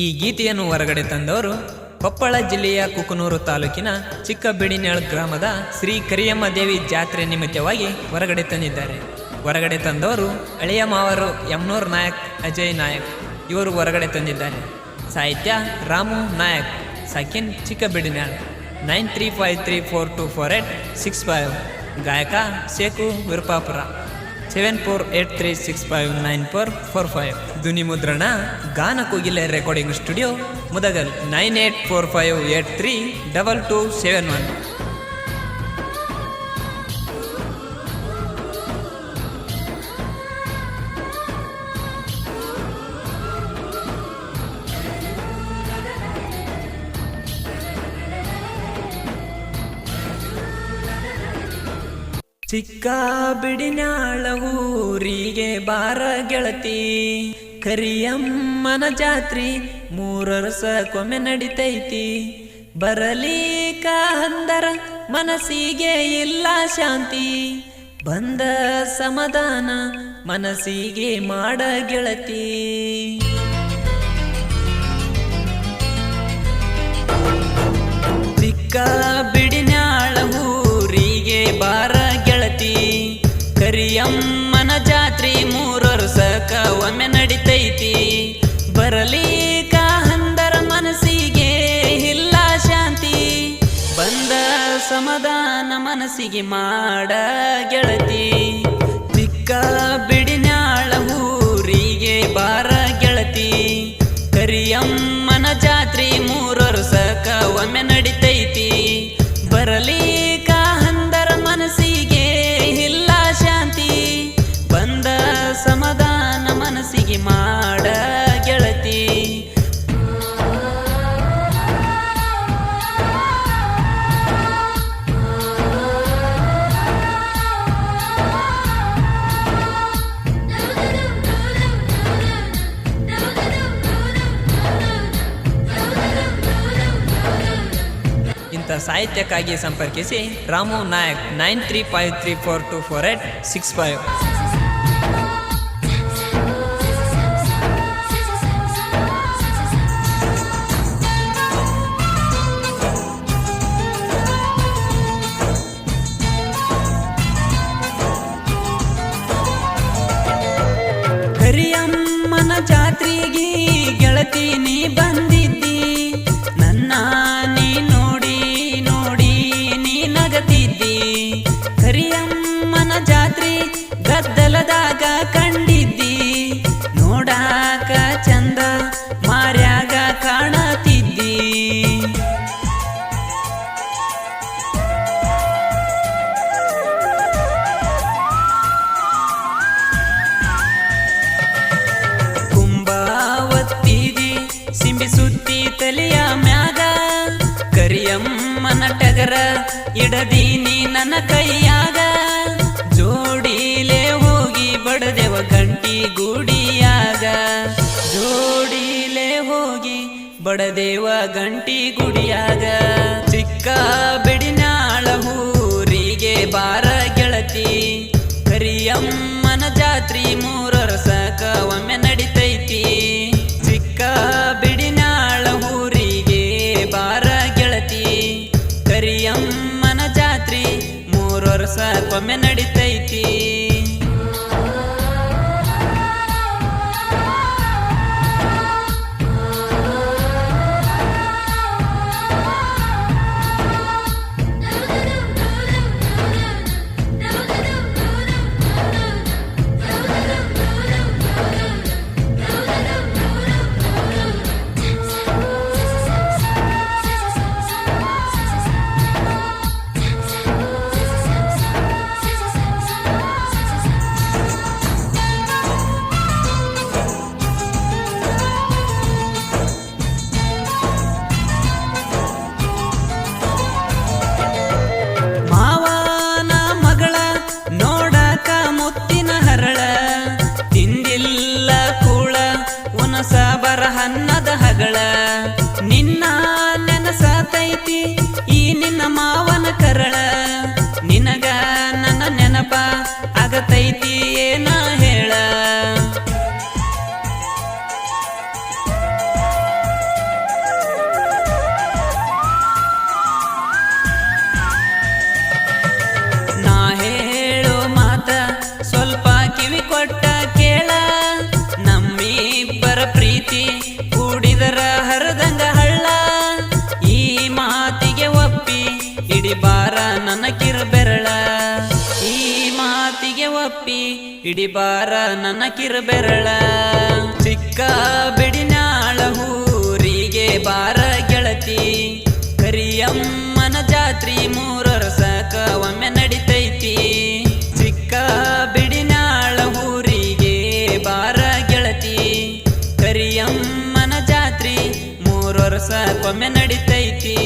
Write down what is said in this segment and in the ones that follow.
ಈ ಗೀತೆಯನ್ನು ಹೊರಗಡೆ ತಂದವರು ಕೊಪ್ಪಳ ಜಿಲ್ಲೆಯ ಕುಕನೂರು ತಾಲೂಕಿನ ಚಿಕ್ಕಬಿಡಿನೇಳ್ ಗ್ರಾಮದ ಶ್ರೀ ಕರಿಯಮ್ಮ ದೇವಿ ಜಾತ್ರೆ ನಿಮಿತ್ತವಾಗಿ ಹೊರಗಡೆ ತಂದಿದ್ದಾರೆ. ಹೊರಗಡೆ ತಂದವರು ಹಳೆಯ ಮಾವರು ಯಮ್ನೂರ್ ನಾಯಕ್, ಅಜಯ್ ನಾಯಕ್ ಇವರು ಹೊರಗಡೆ ತಂದಿದ್ದಾರೆ. ಸಾಹಿತ್ಯ Ramu Nayak ಸಕಿನ್ Chikkabidinal, nine three five three four two four eight six five, ಗಾಯಕ Shekhu Virupapura. Seven four eight three six five nine four four five ಧ್ವನಿ ಮುದ್ರಣ Gana Kogile recording studio Mudgal nine eight four five eight three double two seven one Chikka Bidinala ಊರಿಗೆ ಬಾರ ಗೆಳತಿ. ಕರಿಯಮ್ಮನ ಜಾತ್ರಿ ಮೂರರಸ ಕೊಮ್ಮೆ ನಡಿತೈತಿ. ಬರಲಿಕ ಅಂದರ ಮನಸ್ಸಿಗೆ ಇಲ್ಲ ಶಾಂತಿ. ಬಂದ ಸಮಾಧಾನ ಮನಸ್ಸಿಗೆ ಮಾಡ ಗೆಳತಿ. ಚಿಕ್ಕ ಬಿಡಿನಾಳ ಊರಿಗೆ ಬಾರ ಕರಿಯಮ್ಮನ ಜಾತ್ರಿ ಮೂರರು ಸಕ ಒಮ್ಮೆ ನಡಿತೈತಿ. ಬರಲಿ ಹಂದರ ಮನಸ್ಸಿಗೆ ಇಲ್ಲ ಶಾಂತಿ. ಬಂದ ಸಮಾಧಾನ ಮನಸ್ಸಿಗೆ ಮಾಡ ಗೆಳತಿ. ಚಿಕ್ಕ ಬಿಡಿನಾಳ ಊರಿಗೆ ಬಾರ ಗೆಳತಿ. ಕರಿಯಮ್ಮನ ಸಾಹಿತ್ಯಕ್ಕಾಗಿ ಸಂಪರ್ಕಿಸಿ Ramu Nayak nine three five three four two four eight six five. ಟಗರ ಇಡದೀನಿ ನನ್ನ ಕೈಯಾಗ. ಜೋಡಿಲೆ ಹೋಗಿ ಬಡದೆವ ಗಂಟಿ ಗುಡಿಯಾಗ. ಜೋಡಿಲೆ ಹೋಗಿ ಬಡದೇವ ಗಂಟಿ ಗುಡಿಯಾಗ. ಚಿಕ್ಕ ವರ್ಷ ಒಮ್ಮೆ sana. ಒಪ್ಪಿ ಇಡಿ ಬಾರ ನನ್ನ ಕಿರುಬೆರಳ ಚಿಕ್ಕ ಬಿಡಿನಾಳ ಹೂರಿಗೆ ಬಾರ ಗೆಳತಿ. ಕರಿಯಮ್ಮನ ಜಾತ್ರಿ ಮೂರರಸಕ ಒಮ್ಮೆ ನಡಿತೈತಿ. ಚಿಕ್ಕ ಬಿಡಿನಾಳ ಹೂರಿಗೆ ಬಾರ ಗೆಳತಿ. ಕರಿಯಮ್ಮನ ಜಾತ್ರಿ ಮೂರರ ಸಾಕ ಒಮ್ಮೆ ನಡಿತೈತಿ.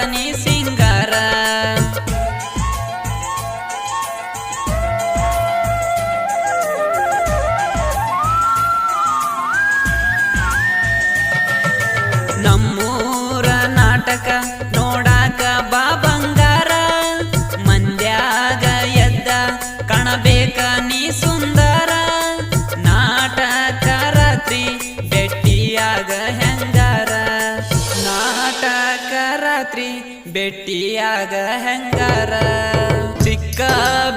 Japanese ರಾತ್ರಿ ಭೆಟ್ಟಿಯಾಗ ಹೆಂಗಾರ? ಚಿಕ್ಕ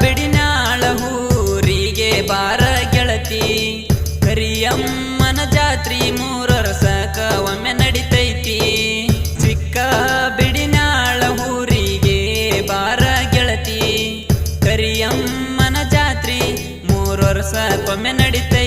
ಬಿಡಿನಾಳ ಹೂರಿಗೆ ಬಾರ ಗೆಳತಿ. ಕರಿಯಮ್ಮನ ಜಾತ್ರಿ ಮೂರರಸಕ ಒಮ್ಮೆ ನಡಿತೈತಿ. ಚಿಕ್ಕ ಬಿಡಿನಾಳ ಹೂರಿಗೆ ಬಾರ ಗೆಳತಿ. ಕರಿಯಮ್ಮನ ಜಾತ್ರಿ ಮೂರು ಒಮ್ಮೆ ನಡಿತೈತಿ.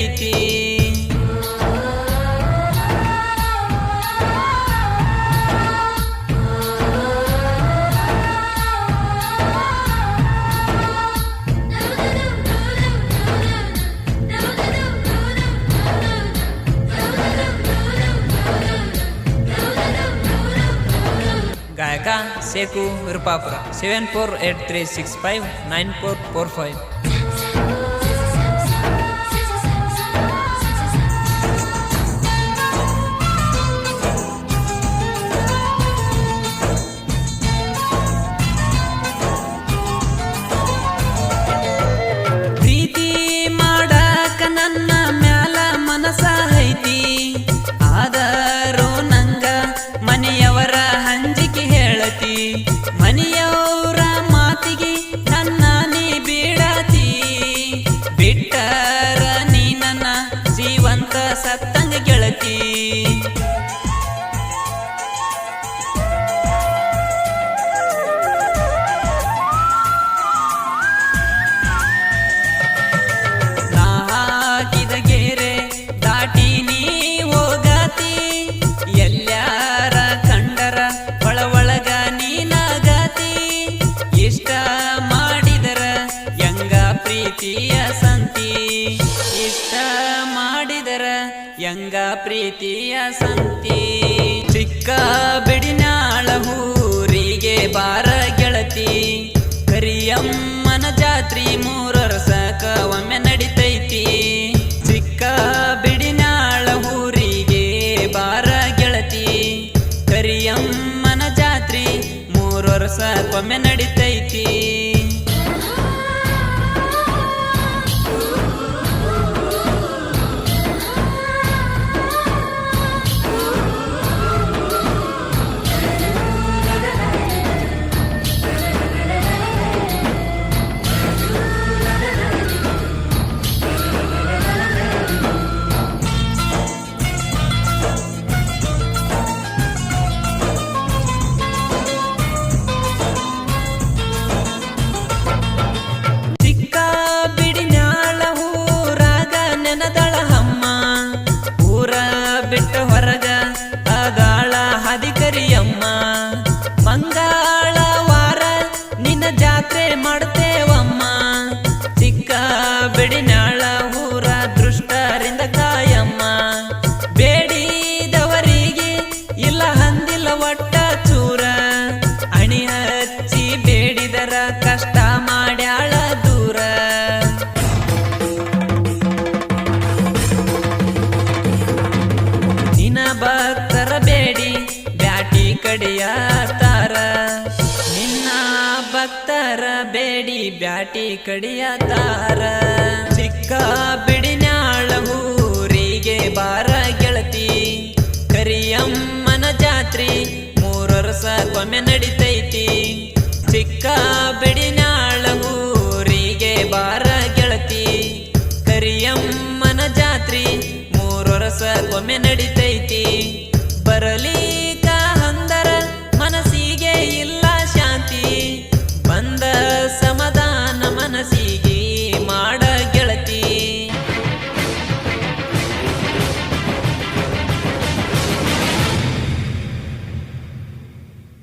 ಗಾಯಕ Seku Virupapura seven four eight three six five nine four four ಸಂತಿ. ಚಿಕ್ಕ ಬಿಡಿನಾಳ ಊರಿಗೆ ಬಾರ ಗೆಳತಿ. ಕರಿಯಮ್ಮನ ಜಾತ್ರಿ ಮೂರರಸಕ ಒಮ್ಮೆ ನಡಿತೈತಿ. ಚಿಕ್ಕ ಬಿಡಿನಾಳ ಊರಿಗೆ ಬಾರ ಗೆಳತಿ. ಕರಿಯಮ್ಮನ ಜಾತ್ರಿ ಮೂರರ ಸಾಕ ಒಮ್ಮೆ ನಡಿತೈತಿ ಭಕ್ತರ ಬೇಡಿ ಬ್ಯಾಟಿ ಕಡಿಯತಾರ ಸಿಕ್ಕ ಬಿಡಿನಾಳ ಊರಿಗೆ ಬಾರ ಗೆಳತಿ. ಕರಿಯಮ್ಮನ ಜಾತ್ರಿ ಮೂರರಸ ಕೊಮ್ಮೆ ನಡಿತೈತಿ. ಸಿಕ್ಕ ಬಿಡಿನಾಳ ಊರಿಗೆ ಬಾರ ಗೆಳತಿ. ಕರಿಯಮ್ಮನ ಜಾತ್ರಿ ಮೂರರಸ ಕೊಮ್ಮೆ ನಡಿತೈತಿ. ಬರಲಿ